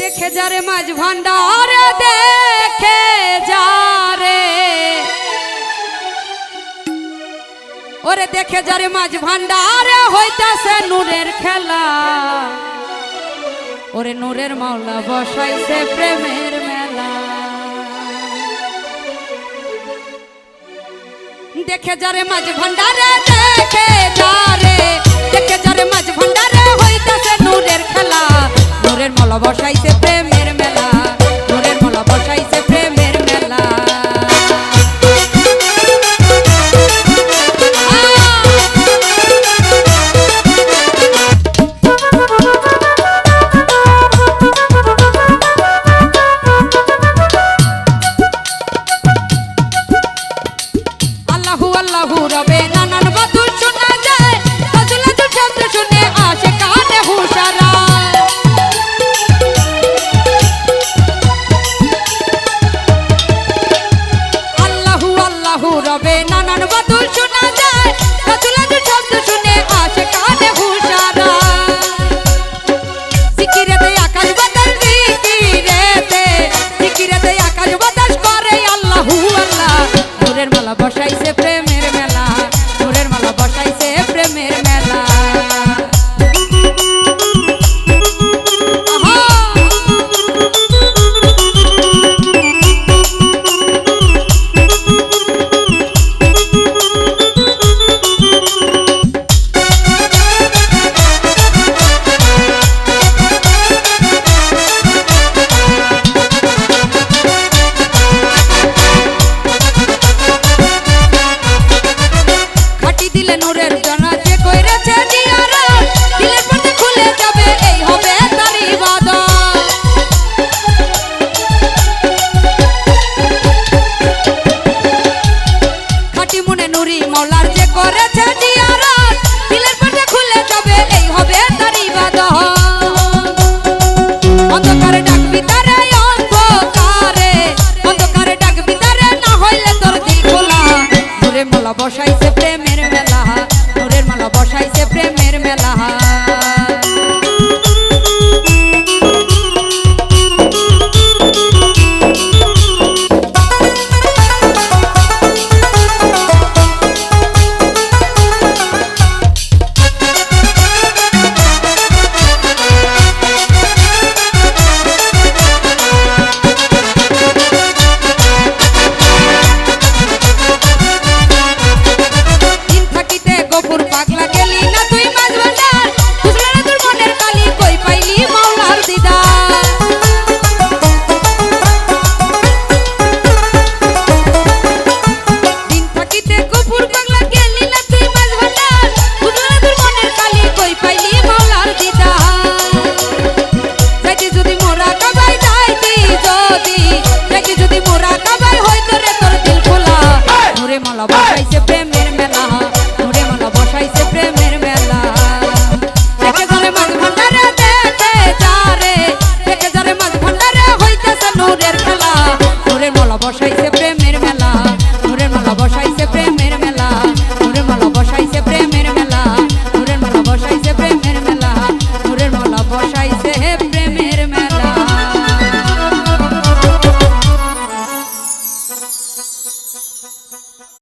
দেখে যারে মাঝ ভান্ডার, দেখে যারে। ওরে দেখে যারে মাঝ ভান্ডার, হইতাছে নূরের খেলা। ওরে নূরের মাওলা বসাইছে প্রেমের মেলা। দেখে যারে মাঝ ভান্ডারে, দেখে যারে। দেখে যারে মাঝ ভান্ডারে, হইতাছে নূরের খেলা। নূরের মালা বসাই দিলে নূরের জানা যে কইরাছে দিয়ারাত দিলে পথে খুলে যাবে করেছে দিয়ারাত প্রেমের মেলা দূরের মালা বসাইছে প্রেমের মেলা। বসাইছে প্রেমের মেলা। তোরে মন বসাইছে প্রেমের